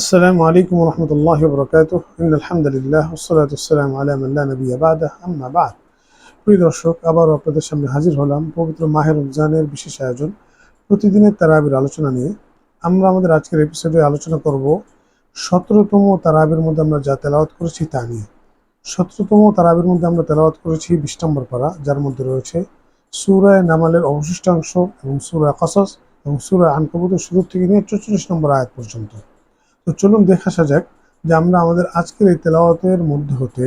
السلام عليكم ورحمة الله وبركاته إن الحمد لله والصلاة والسلام على من لا نبي بعده أما بعد প্রিয় দর্শক আবারও আপনাদের সামনে হাজির হলাম পবিত্র মাহের রমজানের বিশেষ আয়োজন প্রতিদিনের তারাবির আলোচনা নিয়ে আমরা আমাদের আজকের এপিসোডে আলোচনা করব সতেরোতম তারাবির মধ্যে আমরা যা তেলাওয়াত করেছি তা নিয়ে সতেরোতম তারাবির মধ্যে আমরা তেলাওয়াত করেছি বিশ নম্বর পারা যার মধ্যে রয়েছে সুরায় নামালের অবশিষ্টাংশ এবং সুরায় কসস এবং সুরায় আনকবুতের শুরু থেকে নিয়ে চৌচল্লিশ নম্বর আয়াত পর্যন্ত তো চলুন দেখা আসা যাক যে আমরা আমাদের আজকের এই তেলাওয়াতের মধ্যে হতে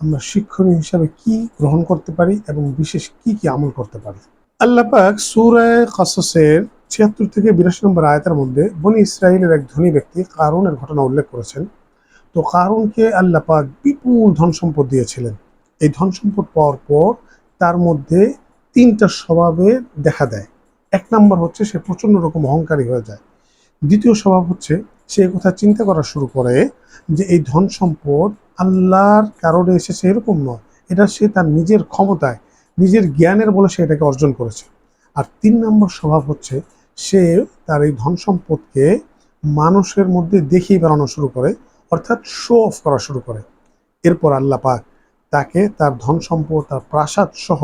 আমরা শিক্ষণীয় হিসাবে কি গ্রহণ করতে পারি এবং বিশেষ কি কি আমল করতে পারি। আল্লাহ পাক সুরায় কসসের ছিয়াত্তর থেকে বিরাশি নম্বর আয়তার মধ্যে বনি ইসরায়েলের এক ধনী ব্যক্তি কারণের ঘটনা উল্লেখ করেছেন। তো কারণকে আল্লাহ পাক বিপুল ধন সম্পদ দিয়েছিলেন। এই ধন সম্পদ পাওয়ার পর তার মধ্যে তিনটা স্বভাবে দেখা দেয়। এক নম্বর হচ্ছে সে প্রচণ্ড রকম অহংকারী হয়ে যায়। দ্বিতীয় স্বভাব হচ্ছে সে কথা চিন্তা করা শুরু করে যে এই ধন সম্পদ আল্লাহর কারণে এসেছে এরকম নয়। এটা সে তার নিজের ক্ষমতায়, নিজের জ্ঞানের বলে সে এটাকে অর্জন করেছে। আর তিন নম্বর স্বভাব হচ্ছে সে তার এই ধন সম্পদকে মানুষের মধ্যে দেখিয়ে বেড়ানো শুরু করে, অর্থাৎ শো অফ করা শুরু করে। এরপর আল্লাহ পাক তাকে তার ধন সম্পদ, তার প্রাসাদ সহ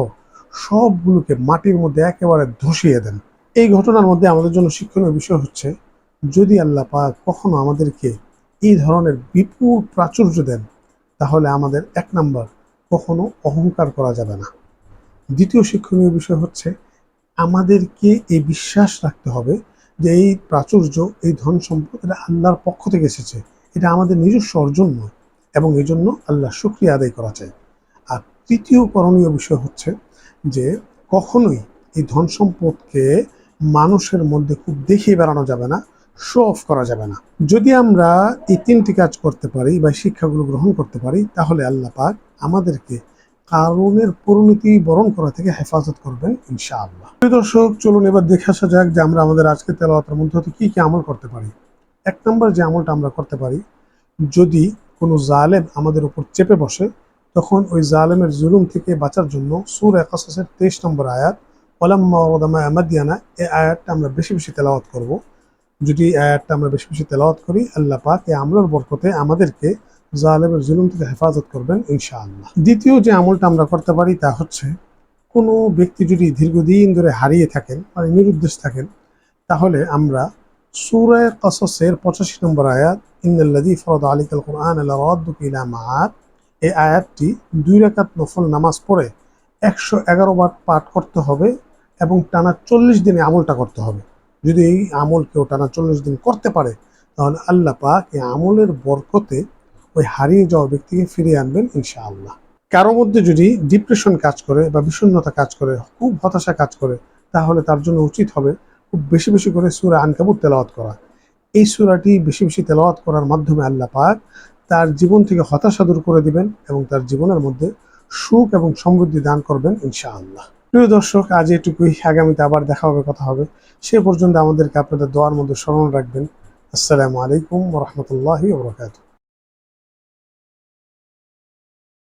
সবগুলোকে মাটির মধ্যে একেবারে ধসিয়ে দেন। এই ঘটনার মধ্যে আমাদের জন্য শিক্ষণীয় বিষয় হচ্ছে যদি আল্লাহ পাক কখনো আমাদেরকে এই ধরনের বিপুল প্রাচুর্য দেন, তাহলে আমাদের এক নাম্বার কখনো অহংকার করা যাবে না। দ্বিতীয় শিক্ষণীয় বিষয় হচ্ছে, আমাদেরকে এই বিশ্বাস রাখতে হবে যে এই প্রাচুর্য, এই ধন সম্পদ এটা আল্লাহর পক্ষ থেকে এসেছে। এটা আমাদের নিজস্ব অর্জন নয় এবং এই জন্য আল্লাহ শুক্রিয়া আদায় করা চাই। আর তৃতীয় করণীয় বিষয় হচ্ছে যে, কখনোই এই ধন সম্পদকে মানুষের মধ্যে খুব দেখিয়ে বেড়ানো যাবে না। শো অফ করা যাবে না। যদি আমরা এই তিনটি কাজ করতে পারি বা শিক্ষাগুলো গ্রহণ করতে পারি, তাহলে আল্লাহ পাক আমাদেরকে কারণের পরিণতি বরণ করা থেকে হেফাজত করবেন ইনশাআল্লাহ। প্রিয় দর্শক, চলুন এবার দেখে আসা যাক যে আমরা আমাদের আজকে তেলাওয়াতের মধ্যে হতে কী কি আমল করতে পারি। এক নম্বর যে আমলটা আমরা করতে পারি, যদি কোনো জালেম আমাদের উপর চেপে বসে, তখন ওই জালেমের জুলুম থেকে বাঁচার জন্য সুর একাশের তেইশ নম্বর আয়াত ওলাম্মা ওদামা আমাদিয়ানা এই আয়াতটা আমরা বেশি বেশি তেলাওয়াত করব। যদি আয়াতটা আমরা বেশি বেশি তেলাওয়াত করি, আল্লাহ পাক এই আমলের বরকতে আমাদেরকে জালেমের জুলুম থেকে হেফাজত করবেন ইনশাআল্লাহ। দ্বিতীয় যে আমলটা আমরা করতে পারি তা হচ্ছে, কোনো ব্যক্তি যদি দীর্ঘদিন ধরে হারিয়ে থাকেন মানে নিরুদ্দেশ থাকেন, তাহলে আমরা সুরায় কসসের পঁচাশি নম্বর আয়াত, ইন্নাল্লাযী ফরদ কোরআন আলা রাদ্দুকা ইলা মাআদ এই আয়াতটি দুই রাকাত নফল নামাজ পড়ে একশো এগারো বার পাঠ করতে হবে এবং টানা চল্লিশ দিনে আমলটা করতে হবে। যদি এই আমল কেউ টানা চল্লিশ দিন করতে পারে, তাহলে আল্লাহ পাক এই আমলের বরকতে ওই হারিয়ে যাওয়া ব্যক্তিকে ফিরিয়ে আনবেন ইনশাআল্লাহ। কারও মধ্যে যদি ডিপ্রেশন কাজ করে বা বিষণ্ণতা কাজ করে, খুব হতাশা কাজ করে, তাহলে তার জন্য উচিত হবে খুব বেশি বেশি করে সুরা আনকাবুত তেলাওয়াত করা। এই সুরাটি বেশি বেশি তেলাওয়াত করার মাধ্যমে আল্লাহ পাক তার জীবন থেকে হতাশা দূর করে দিবেন এবং তার জীবনের মধ্যে সুখ এবং সমৃদ্ধি দান করবেন ইনশাআল্লাহ। প্রিয় দর্শক, আজ এটুকুই। আগামীতে আবার দেখা হবে, কথা হবে। সে পর্যন্ত আমাদেরকে আপনাদের দোয়ার মধ্যে স্মরণ রাখবেন। আসসালামু আলাইকুম রহমতুল্লাহি ওবরাকাতুহ